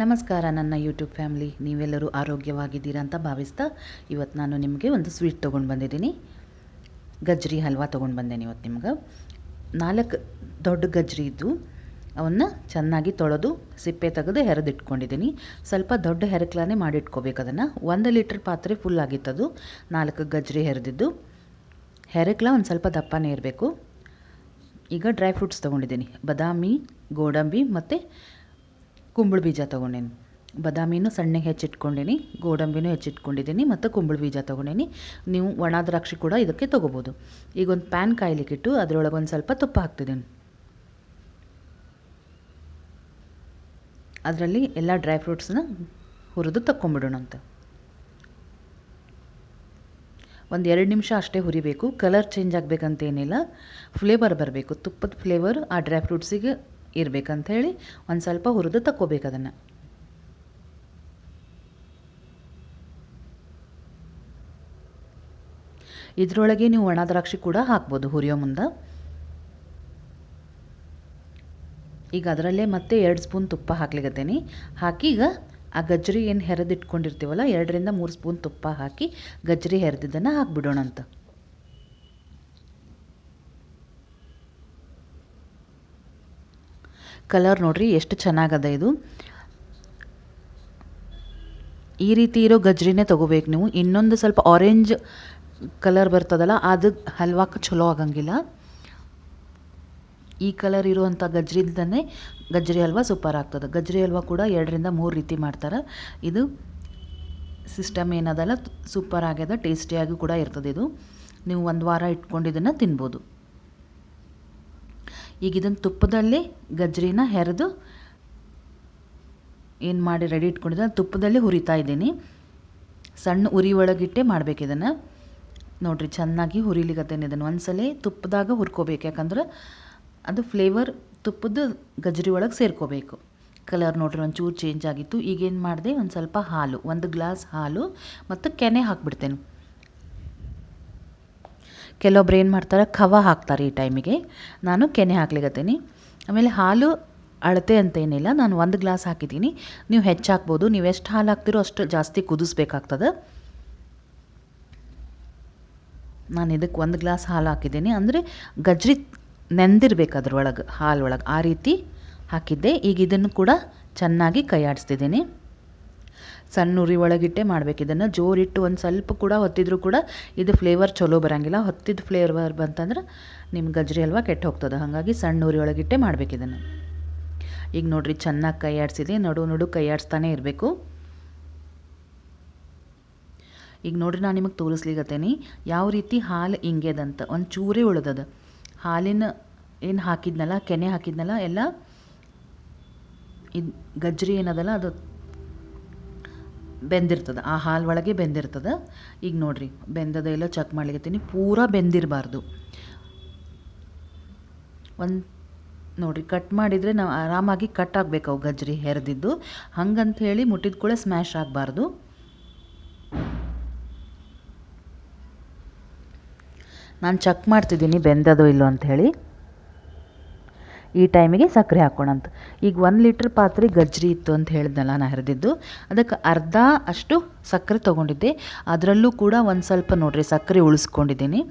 ನಮಸ್ಕಾರ ನನ್ನ YouTube family ನೀವೆಲ್ಲರೂ ಆರೋಗ್ಯವಾಗಿದ್ದೀರಾ ಅಂತ ಭಾವಿಸ್ತಾ ಇವತ್ತು ನಾನು ನಿಮಗೆ ಒಂದು ಸ್ವೀಟ್ ತೊಗೊಂಡು ಬಂದಿದ್ದೀನಿ. ಗಜ್ರಿ ಹಲ್ವಾ ತೊಗೊಂಡು ಬಂದೇನೆ ಇವತ್ತು ನಿಮ್ಗೆ. ನಾಲ್ಕು ದೊಡ್ಡ ಗಜ್ರಿ ಇದ್ದು ಅವನ್ನ ಚೆನ್ನಾಗಿ ತೊಳೆದು ಸಿಪ್ಪೆ ತೆಗೆದು ಹೆರೆದಿಟ್ಕೊಂಡಿದ್ದೀನಿ. ಸ್ವಲ್ಪ ದೊಡ್ಡ ಹೆರಕ್ಲಾನೇ ಮಾಡಿಟ್ಕೋಬೇಕು ಅದನ್ನು. ಒಂದು ಲೀಟ್ರ್ ಪಾತ್ರೆ ಫುಲ್ ಆಗಿತ್ತದು. ನಾಲ್ಕು ಗಜ್ರಿ ಹೆರೆದಿದ್ದು. ಹೆರಕ್ಲ ಒಂದು ಸ್ವಲ್ಪ ದಪ್ಪನೇ ಇರಬೇಕು. ಈಗ ಡ್ರೈ ಫ್ರೂಟ್ಸ್ ತೊಗೊಂಡಿದ್ದೀನಿ. ಬದಾಮಿ, ಗೋಡಂಬಿ ಮತ್ತು ಕುಂಬಳ ಬೀಜ ತೊಗೊಂಡೇನಿ. ಬದಾಮಿನು ಸಣ್ಣಗೆ ಹೆಚ್ಚಿಟ್ಕೊಂಡೀನಿ, ಗೋಡಂಬಿನೂ ಹೆಚ್ಚಿಟ್ಕೊಂಡಿದ್ದೀನಿ ಮತ್ತು ಕುಂಬಳ ಬೀಜ ತೊಗೊಂಡೇನಿ. ನೀವು ಒಣ ದ್ರಾಕ್ಷಿ ಕೂಡ ಇದಕ್ಕೆ ತೊಗೋಬೋದು. ಈಗ ಒಂದು ಪ್ಯಾನ್ ಕಾಯ್ಲಿಕ್ಕಿಟ್ಟು ಅದರೊಳಗೆ ಒಂದು ಸ್ವಲ್ಪ ತುಪ್ಪ ಹಾಕ್ತಿದ್ದೀನಿ. ಅದರಲ್ಲಿ ಎಲ್ಲ ಡ್ರೈ ಫ್ರೂಟ್ಸ್ನ ಹುರಿದು ತಕ್ಕೊಂಬಿಡೋಣ ಅಂತ ಒಂದು ಎರಡು ನಿಮಿಷ ಅಷ್ಟೇ ಹುರಿಬೇಕು. Colour change ಆಗಬೇಕಂತೇನಿಲ್ಲ. ಫ್ಲೇವರ್ ಬರಬೇಕು. ತುಪ್ಪದ ಫ್ಲೇವರ್ ಆ ಡ್ರೈ ಫ್ರೂಟ್ಸಿಗೆ ಇರಬೇಕಂತ ಹೇಳಿ ಒಂದು ಸ್ವಲ್ಪ ಹುರಿದು ತಕ್ಕೋಬೇಕು ಅದನ್ನು. ಇದರೊಳಗೆ ನೀವು ಒಣ ದ್ರಾಕ್ಷಿ ಕೂಡ ಹಾಕ್ಬೋದು ಹುರಿಯೋ ಮುಂದೆ. ಈಗ ಅದರಲ್ಲೇ ಮತ್ತೆ ಎರಡು ಸ್ಪೂನ್ ತುಪ್ಪ ಹಾಕ್ಲಿಕತ್ತೀನಿ. ಹಾಕಿ ಈಗ ಆ ಗಜ್ಜರಿ ಏನು ಹೆರೆದಿಟ್ಕೊಂಡಿರ್ತೀವಲ್ಲ ಎರಡರಿಂದ ಮೂರು ಸ್ಪೂನ್ ತುಪ್ಪ ಹಾಕಿ ಗಜ್ಜರಿ ಹೆರೆದಿದ್ದನ್ನು ಹಾಕ್ಬಿಡೋಣ ಕಲರ್ ನೋಡ್ರಿ, ಎಷ್ಟು ಚೆನ್ನಾಗದ ಇದು. ಈ ರೀತಿ ಇರೋ ಗಜ್ರಿನೇ ತೊಗೋಬೇಕು ನೀವು. ಇನ್ನೊಂದು ಸ್ವಲ್ಪ ಆರೆಂಜ್ ಕಲರ್ ಬರ್ತದಲ್ಲ, ಅದು ಹಲ್ವಾಕ್ಕೆ ಚಲೋ ಆಗಂಗಿಲ್ಲ. ಈ ಕಲರ್ ಇರುವಂಥ ಗಜ್ರಿಯಿಂದನೇ ಗಜ್ರಿ ಹಲ್ವಾ ಸೂಪರ್ ಆಗ್ತದೆ. ಗಜ್ರಿ ಹಲ್ವಾ ಕೂಡ ಎರಡರಿಂದ ಮೂರು ರೀತಿ ಮಾಡ್ತಾರೆ. ಇದು ಸಿಸ್ಟಮ್ ಏನದಲ್ಲ, ಸೂಪರ್ ಆಗ್ಯದ, ಟೇಸ್ಟಿಯಾಗಿ ಕೂಡ ಇರ್ತದೆ ಇದು. ನೀವು ಒಂದು ವಾರ ಇಟ್ಕೊಂಡು ಇದನ್ನು ತಿನ್ಬೋದು. ಈಗ ಇದನ್ನು ತುಪ್ಪದಲ್ಲಿ ಗಜ್ರಿನ ಹೆರೆದು ಏನು ಮಾಡಿ ರೆಡಿ ಇಟ್ಕೊಂಡಿದ್ದೆ? ತುಪ್ಪದಲ್ಲಿ ಹುರಿತಾ ಇದ್ದೀನಿ. ಸಣ್ಣ ಉರಿ ಒಳಗಿಟ್ಟೆ ಮಾಡಬೇಕು ಇದನ್ನು. ನೋಡಿರಿ, ಚೆನ್ನಾಗಿ ಹುರಿಲಿಕತ್ತೇನೆ ಇದನ್ನು. ಒಂದ್ಸಲ ತುಪ್ಪದಾಗ ಹುರ್ಕೋಬೇಕು. ಯಾಕಂದ್ರೆ ಅದು ಫ್ಲೇವರ್ ತುಪ್ಪದ ಗಜ್ಜರಿ ಒಳಗೆ ಸೇರ್ಕೋಬೇಕು. ಕಲರ್ ನೋಡ್ರಿ, ಒಂಚೂರು ಚೇಂಜ್ ಆಗಿತ್ತು. ಈಗೇನು ಮಾಡಿದೆ? ಒಂದು ಸ್ವಲ್ಪ ಹಾಲು, ಒಂದು ಗ್ಲಾಸ್ ಹಾಲು ಮತ್ತು ಕೆನೆ ಹಾಕ್ಬಿಡ್ತೇನೆ. ಕೆಲವೊಬ್ರು ಏನು ಮಾಡ್ತಾರೆ ಖವ ಹಾಕ್ತಾರೆ ಈ ಟೈಮಿಗೆ ನಾನು ಕೆನೆ ಹಾಕ್ಲಿಕತ್ತೀನಿ. ಆಮೇಲೆ ಹಾಲು ಅಳತೆ ಅಂತ ಏನಿಲ್ಲ, ನಾನು ಒಂದು ಗ್ಲಾಸ್ ಹಾಕಿದ್ದೀನಿ. ನೀವು ಹೆಚ್ಚು ಹಾಕ್ಬೋದು ನೀವು ಎಷ್ಟು ಹಾಲು ಹಾಕ್ತಿರೋ ಅಷ್ಟು ಜಾಸ್ತಿ ಕುದಿಸ್ಬೇಕಾಗ್ತದೆ. ನಾನು ಇದಕ್ಕೆ ಒಂದು ಗ್ಲಾಸ್ ಹಾಲು ಹಾಕಿದ್ದೀನಿ. ಅಂದರೆ ಗಜ್ರಿ ನೆಂದಿರ್ಬೇಕು ಅದ್ರೊಳಗೆ, ಹಾಲು ಒಳಗೆ. ಆ ರೀತಿ ಹಾಕಿದ್ದೆ. ಈಗ ಇದನ್ನು ಕೂಡ ಚೆನ್ನಾಗಿ ಕೈಯಾಡಿಸ್ತಿದ್ದೀನಿ. ಸಣ್ಣ ಉರಿ ಒಳಗಿಟ್ಟೆ ಮಾಡ್ಬೇಕು. ಇದನ್ನು ಜೋರಿಟ್ಟು ಒಂದು ಸ್ವಲ್ಪ ಕೂಡ ಹೊತ್ತಿದ್ರು ಕೂಡ ಇದು ಫ್ಲೇವರ್ ಚಲೋ ಬರೋಂಗಿಲ್ಲ. ಹೊತ್ತಿದ ಫ್ಲೇವರ್ ಬಂತಂದ್ರೆ ನಿಮ್ಮ ಗಜ್ರಿ ಅಲ್ವಾ ಕೆಟ್ಟು ಹೋಗ್ತದೆ. ಹಾಗಾಗಿ ಸಣ್ಣ ಉರಿ ಒಳಗಿಟ್ಟೆ ಮಾಡ್ಬೇಕು ಇದನ್ನು. ಈಗ ನೋಡ್ರಿ ಚೆನ್ನಾಗಿ ಕೈ ಆಡಿಸಿದೆ ನಡು ನಡು ಕೈ ಆಡಿಸ್ತಾನೆ ಇರಬೇಕು. ಈಗ ನೋಡ್ರಿ ನಾನು ನಿಮಗೆ ತೋರಿಸ್ಲಿಗತ್ತೇನೆ ಯಾವ ರೀತಿ ಹಾಲು ಹಿಂಗೇದಂತ ಒಂದು ಚೂರೇ ಉಳ್ದದ. ಹಾಲಿನ ಏನು ಹಾಕಿದ್ನಲ್ಲ, ಕೆನೆ ಹಾಕಿದ್ನಲ್ಲ, ಎಲ್ಲ ಇದು ಗಜ್ರಿ ಏನದಲ್ಲ, ಅದು ಬೆಂದಿರ್ತದೆ. ಆ ಹಾಲು ಒಳಗೆ ಬೆಂದಿರ್ತದೆ. ಈಗ ನೋಡಿರಿ, ಬೆಂದದ ಎಲ್ಲ ಚೆಕ್ ಮಾಡ್ಲಿಕತ್ತೀನಿ. ಪೂರ ಬೆಂದಿರಬಾರ್ದು. ಒಂದು, ನೋಡಿರಿ ಕಟ್ ಮಾಡಿದರೆ ನಾವು ಆರಾಮಾಗಿ ಕಟ್ ಆಗಬೇಕು ಅವು ಗಜ್ರಿ ಹೆರೆದಿದ್ದು. ಹಂಗಂತ ಹೇಳಿ ಮುಟ್ಟಿದ ಕೂಡ ಸ್ಮ್ಯಾಶ್ ಆಗಬಾರ್ದು. ನಾನು ಚೆಕ್ ಮಾಡ್ತಿದ್ದೀನಿ ಬೆಂದದೋ ಇಲ್ಲೋ ಅಂತ ಹೇಳಿ. ಈ ಟೈಮಿಗೆ ಸಕ್ಕರೆ ಹಾಕೋಣಂತ ಈಗ ಒಂದು ಲೀಟ್ರ್ ಪಾತ್ರೆ ಗಜ್ಜರಿ ಇತ್ತು ಅಂತ ಹೇಳಿದ್ನಲ್ಲ ನಾನು ಹರಿದಿದ್ದು. ಅದಕ್ಕೆ ಅರ್ಧ ಅಷ್ಟು ಸಕ್ಕರೆ ತೊಗೊಂಡಿದ್ದೆ. ಅದರಲ್ಲೂ ಕೂಡ ಒಂದು ಸ್ವಲ್ಪ ನೋಡಿರಿ ಸಕ್ಕರೆ ಉಳಿಸ್ಕೊಂಡಿದ್ದೀನಿ.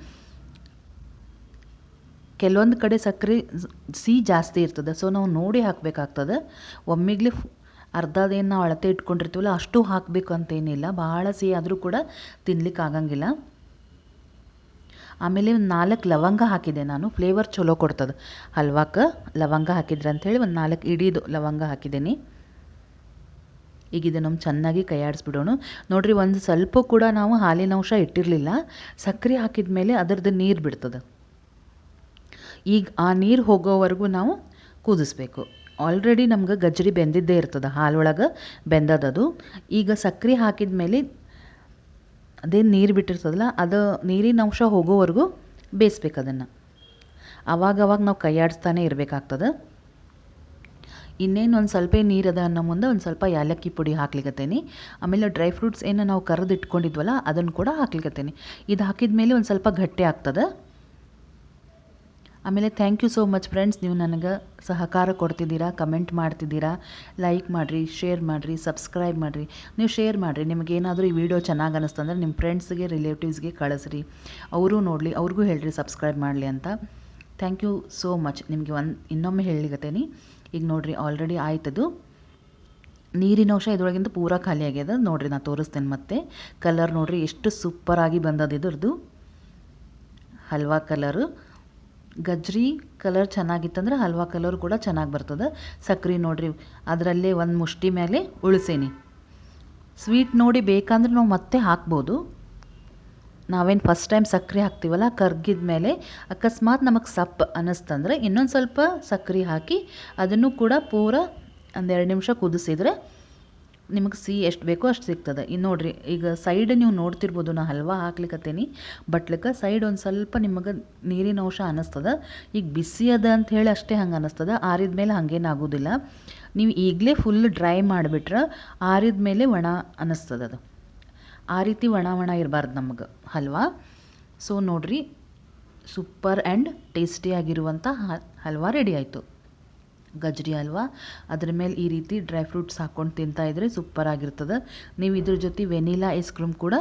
ಕೆಲವೊಂದು ಕಡೆ ಸಕ್ಕರೆ ಸಿಹಿ ಜಾಸ್ತಿ ಇರ್ತದೆ. ಸೊ ನಾವು ನೋಡಿ ಹಾಕಬೇಕಾಗ್ತದೆ. ಒಮ್ಮಿಗ್ಲಿ ಅರ್ಧದೇನು ನಾವು ಅಳತೆ ಇಟ್ಕೊಂಡಿರ್ತೀವಲ್ಲ ಅಷ್ಟು ಹಾಕಬೇಕು ಅಂತೇನಿಲ್ಲ ಭಾಳ ಸಿಹಿ ಆದರೂ ಕೂಡ ತಿನ್ಲಿಕ್ಕೆ ಆಗಂಗಿಲ್ಲ. ಆಮೇಲೆ ಒಂದು ನಾಲ್ಕು ಲವಂಗ ಹಾಕಿದೆ ನಾನು. ಫ್ಲೇವರ್ ಚಲೋ ಕೊಡ್ತದೆ. ಹಲ್ವಾಕ್ಕೆ ಲವಂಗ ಹಾಕಿದ್ರೆ ಅಂಥೇಳಿ ಒಂದು ನಾಲ್ಕು ಇಡೀದು ಲವಂಗ ಹಾಕಿದ್ದೀನಿ ಈಗ ಇದನ್ನು ಚೆನ್ನಾಗಿ ಕೈಯಾಡಿಸ್ಬಿಡೋಣ. ನೋಡಿರಿ, ಒಂದು ಸ್ವಲ್ಪ ಕೂಡ ನಾವು ಹಾಲಿನ ಅಂಶ ಇಟ್ಟಿರಲಿಲ್ಲ. ಸಕ್ಕರೆ ಹಾಕಿದ ಮೇಲೆ ಅದರದ್ದು ನೀರು ಬಿಡ್ತದೆ. ಈಗ ಆ ನೀರು ಹೋಗೋವರೆಗೂ ನಾವು ಕುದಿಸ್ಬೇಕು. ಆಲ್ರೆಡಿ ನಮ್ಗೆ ಗಜ್ಜರಿ ಬೆಂದಿದ್ದೇ ಇರ್ತದೆ ಹಾಲೊಳಗೆ ಬೆಂದದದು. ಈಗ ಸಕ್ಕರೆ ಹಾಕಿದ ಮೇಲೆ ಅದೇನು ನೀರು ಬಿಟ್ಟಿರ್ತದಲ್ಲ, ಅದು ನೀರಿನ ಅಂಶ ಹೋಗೋವರೆಗೂ ಬೇಯಿಸ್ಬೇಕು ಅದನ್ನು. ಅವಾಗ ಅವಾಗ ನಾವು ಕೈಯಾಡಿಸ್ತಾನೆ ಇರಬೇಕಾಗ್ತದೆ. ಇನ್ನೇನು ಒಂದು ಸ್ವಲ್ಪ ನೀರು ಅದ ಅನ್ನೋ ಮುಂದೆ ಒಂದು ಸ್ವಲ್ಪ ಏಲಕ್ಕಿ ಪುಡಿ ಹಾಕ್ಲಿಕತ್ತೇನೆ. ಆಮೇಲೆ ಡ್ರೈ ಫ್ರೂಟ್ಸ್ ಏನು ನಾವು ಕರೆದು ಇಟ್ಕೊಂಡಿದ್ವಲ್ಲ ಅದನ್ನು ಕೂಡ ಹಾಕ್ಲಿಕತ್ತೇನೆ. ಇದು ಹಾಕಿದ ಮೇಲೆ ಒಂದು ಸ್ವಲ್ಪ ಗಟ್ಟಿ ಆಗ್ತದೆ. ಆಮೇಲೆ thank you so much friends ನೀವು ನನಗೆ ಸಹಕಾರ ಕೊಡ್ತಿದ್ದೀರಾ ಕಮೆಂಟ್ ಮಾಡ್ತಿದ್ದೀರಾ ಲೈಕ್ ಮಾಡಿರಿ ಶೇರ್ ಮಾಡಿರಿ ಸಬ್ಸ್ಕ್ರೈಬ್ ಮಾಡಿರಿ. ನೀವು ಶೇರ್ ಮಾಡಿರಿ ನಿಮಗೇನಾದರೂ ಈ ವಿಡಿಯೋ ಚೆನ್ನಾಗಿ ಅನ್ನಿಸ್ತಂದ್ರೆ ನಿಮ್ಮ ಫ್ರೆಂಡ್ಸ್ಗೆ ರಿಲೇಟಿವ್ಸ್ಗೆ ಕಳಿಸ್ರಿ. ಅವರು ನೋಡಲಿ, ಅವ್ರಿಗೂ ಹೇಳ್ರಿ ಸಬ್ಸ್ಕ್ರೈಬ್ ಮಾಡಲಿ ಅಂತ. ಥ್ಯಾಂಕ್ ಯು ಸೋ ಮಚ್ ನಿಮಗೆ ಒಂದು, ಇನ್ನೊಮ್ಮೆ ಹೇಳಿಗತ್ತೇನಿ ಈಗ ನೋಡಿರಿ ಆಲ್ರೆಡಿ ಆಯ್ತದು. ನೀರಿನ ಅಂಶ ಇದ್ರೊಳಗಿಂದ ಪೂರ ಖಾಲಿ ಆಗ್ಯದ. ನೋಡಿರಿ ನಾನು ತೋರಿಸ್ತೇನೆ ಮತ್ತೆ. ಕಲರ್ ನೋಡಿರಿ, ಎಷ್ಟು ಸೂಪರಾಗಿ ಬಂದದ ಇದ್ರದ್ದು. ಹಲ್ವಾ ಕಲರು ಗಜ್ರಿ ಕಲರ್ ಚೆನ್ನಾಗಿತ್ತಂದ್ರೆ ಹಲ್ವಾ ಕಲರ್ ಕೂಡ ಚೆನ್ನಾಗಿ ಬರ್ತದೆ. ಸಕ್ರೆ ನೋಡಿರಿ, ಅದರಲ್ಲೇ ಒಂದು ಮುಷ್ಟಿ ಮೇಲೆ ಉಳಿಸೇನಿ. ಸ್ವೀಟ್ ನೋಡಿ ಬೇಕಂದ್ರೆ ನಾವು ಮತ್ತೆ ಹಾಕ್ಬೋದು. ನಾವೇನು ಫಸ್ಟ್ ಟೈಮ್ ಸಕ್ಕರೆ ಹಾಕ್ತೀವಲ್ಲ, ಕರ್ಗಿದ ಮೇಲೆ ಅಕಸ್ಮಾತ್ ನಮಗೆ ಸಪ್ಪು ಅನ್ನಿಸ್ತಂದ್ರೆ ಇನ್ನೊಂದು ಸ್ವಲ್ಪ ಸಕ್ಕರೆ ಹಾಕಿ ಅದನ್ನು ಕೂಡ ಪೂರ ಒಂದೆರಡು ನಿಮಿಷ ಕುದಿಸಿದ್ರೆ ನಿಮಗೆ ಸಿಹಿ ಎಷ್ಟು ಬೇಕೋ ಅಷ್ಟು ಸಿಗ್ತದೆ. ಇನ್ನು ನೋಡಿರಿ, ಈಗ ಸೈಡ್ ನೀವು ನೋಡ್ತಿರ್ಬೋದು, ನಾ ಹಲ್ವಾ ಹಾಕ್ಲಿಕ್ಕತ್ತೇನಿ ಬಟ್ಲಕ್ಕೆ ಸೈಡ್ ಒಂದು ಸ್ವಲ್ಪ ನಿಮಗೆ ನೀರಿನ ಅಂಶ ಅನ್ನಿಸ್ತದೆ ಈಗ ಬಿಸಿ ಅದ ಅಂತ ಹೇಳಿ ಅಷ್ಟೇ ಹಂಗೆ ಅನ್ನಿಸ್ತದೆ ಆರಿದ ಮೇಲೆ ಹಂಗೇನು ಆಗೋದಿಲ್ಲ. ನೀವು ಈಗಲೇ ಫುಲ್ ಡ್ರೈ ಮಾಡಿಬಿಟ್ರೆ ಆರಿದ ಮೇಲೆ ಒಣ ಅನ್ನಿಸ್ತದೆ ಅದು. ಆ ರೀತಿ ಒಣ ಒಣ ಇರಬಾರ್ದು ನಮಗೆ ಹಲ್ವಾ. ಸೊ ನೋಡಿರಿ ಸೂಪರ್ ಆ್ಯಂಡ್ ಟೇಸ್ಟಿಯಾಗಿರುವಂಥ ಹಲ್ವಾ ರೆಡಿ ಆಯಿತು. ಗಜ್ರಿ ಹಲ್ವಾ ಅದ್ರ ಮೇಲೆ ಈ ರೀತಿ ಡ್ರೈ ಫ್ರೂಟ್ಸ್ ಹಾಕ್ಕೊಂಡು ತಿಂತಾಯಿದ್ರೆ ಸೂಪರಾಗಿರ್ತದೆ ನೀವು ಇದ್ರ ಜೊತೆ ವೆನಿಲಾ ಐಸ್ ಕ್ರೀಮ್ ಕೂಡ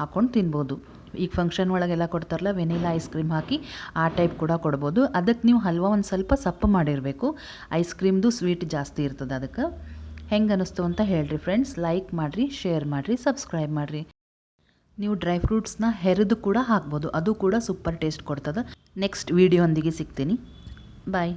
ಹಾಕ್ಕೊಂಡು ತಿನ್ಬೋದು. ಈಗ ಫಂಕ್ಷನ್ ಒಳಗೆಲ್ಲ ಕೊಡ್ತಾರಲ್ಲ ವೆನಿಲಾ ಐಸ್ ಕ್ರೀಮ್ ಹಾಕಿ ಆ ಟೈಪ್ ಕೂಡ ಕೊಡ್ಬೋದು. ಅದಕ್ಕೆ ನೀವು ಹಲ್ವಾ ಒಂದು ಸ್ವಲ್ಪ ಸಪ್ಪು ಮಾಡಿರಬೇಕು. ಐಸ್ ಕ್ರೀಮ್ದು ಸ್ವೀಟ್ ಜಾಸ್ತಿ ಇರ್ತದೆ ಅದಕ್ಕೆ. ಹೆಂಗೆ ಅನ್ನಿಸ್ತು ಅಂತ ಹೇಳ್ರಿ ಫ್ರೆಂಡ್ಸ್ ಲೈಕ್ ಮಾಡಿರಿ ಶೇರ್ ಮಾಡಿರಿ ಸಬ್ಸ್ಕ್ರೈಬ್ ಮಾಡಿರಿ. ನೀವು ಡ್ರೈ ಫ್ರೂಟ್ಸ್ನ ಹೆರೆದು ಕೂಡ ಹಾಕ್ಬೋದು. ಅದು ಕೂಡ ಸೂಪರ್ ಟೇಸ್ಟ್ ಕೊಡ್ತದೆ. ನೆಕ್ಸ್ಟ್ ವೀಡಿಯೋ ಒಂದಿಗೆ ಸಿಗ್ತೀನಿ. ಬಾಯ್